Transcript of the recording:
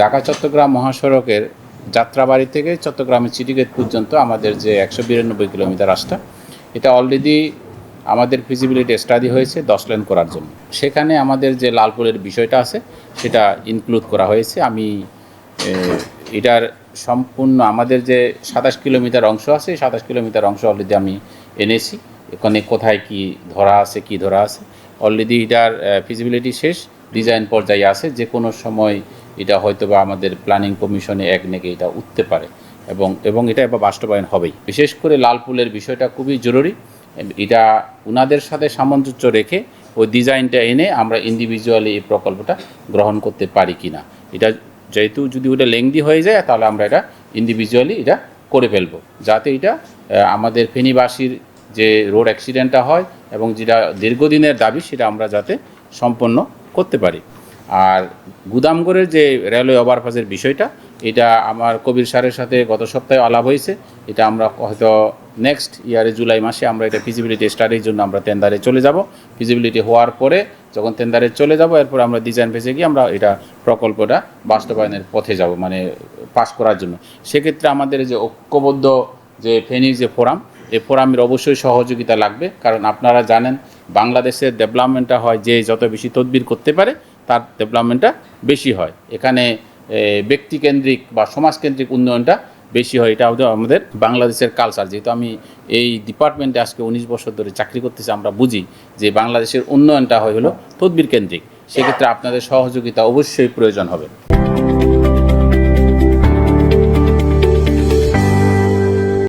ঢাকা, চট্টগ্রাম মহাসড়কের যাত্রাবাড়ি থেকে চট্টগ্রামের চিটিগেট পর্যন্ত আমাদের যে একশো বিরানব্বই কিলোমিটার রাস্তা, এটা অলরেডি আমাদের ফিজিবিলিটি স্টাডি হয়েছে দশ লেন করার জন্য। সেখানে আমাদের যে লালপুরের বিষয়টা আছে, সেটা ইনক্লুড করা হয়েছে। আমি এটার সম্পূর্ণ আমাদের যে সাতাশ কিলোমিটার অংশ আছে সাতাশ কিলোমিটার অংশ অলরেডি আমি এনেছি। এখানে কোথায় কি ধরা আছে, কি ধরা আছে অলরেডি এটার ফিজিবিলিটি শেষ। ডিজাইন পর্যায়ে আছে। যে কোনো সময় এটা হয়তো বা আমাদের প্ল্যানিং কমিশনে এক নেগে এটা উঠতে পারে। এবং এবং এটা এবার বাস্তবায়ন হবেই। বিশেষ করে লাল লালপুলের বিষয়টা খুবই জরুরি। এটা উনাদের সাথে সামঞ্জস্য রেখে ওই ডিজাইনটা এনে আমরা ইন্ডিভিজুয়ালি এই প্রকল্পটা গ্রহণ করতে পারি কি না এটা যেহেতু যদি ওটা লেংদি হয়ে যায়, তাহলে আমরা এটা ইন্ডিভিজুয়ালি এটা করে ফেলব। যাতে এটা আমাদের ফেনীবাসীর যে রোড অ্যাক্সিডেন্টটা হয় এবং যেটা দীর্ঘদিনের দাবি, সেটা আমরা যাতে সম্পন্ন করতে পারি। আর গুদামগড়ের যে রেলওয়ে ওভারপাসের বিষয়টা, এটা আমার কবির স্যারের সাথে গত সপ্তাহে আলাপ হয়েছে। এটা আমরা হয়তো নেক্সট ইয়ারে জুলাই মাসে আমরা এটা ফিজিবিলিটি স্টাডির জন্য আমরা টেন্ডারে চলে যাব। ফিজিবিলিটি হওয়ার পরে যখন টেন্ডারে চলে যাব, এরপর আমরা ডিজাইন ফেসে গিয়ে আমরা এটা প্রকল্পটা বাস্তবায়নের পথে যাব মানে পাস করার জন্য। সেক্ষেত্রে আমাদের যে ঐক্যবদ্ধ যে ফেনীর যে ফোরাম এই ফোরামের অবশ্যই সহযোগিতা লাগবে। কারণ আপনারা জানেন, বাংলাদেশের ডেভেলপমেন্টটা হয় যে যত বেশি তদবির করতে পারে তার ডেভেলপমেন্টটা বেশি হয়। এখানে ব্যক্তিকেন্দ্রিক বা সমাজকেন্দ্রিক উন্নয়নটা বেশি হয়। এটা আমাদের বাংলাদেশের কালচার যেহেতু আমি এই ডিপার্টমেন্টে আজকে উনিশ বছর ধরে চাকরি করতেছি, আমরা বুঝি যে বাংলাদেশের উন্নয়নটা হয় হলো তদবির কেন্দ্রিক সেক্ষেত্রে আপনাদের সহযোগিতা অবশ্যই প্রয়োজন হবে।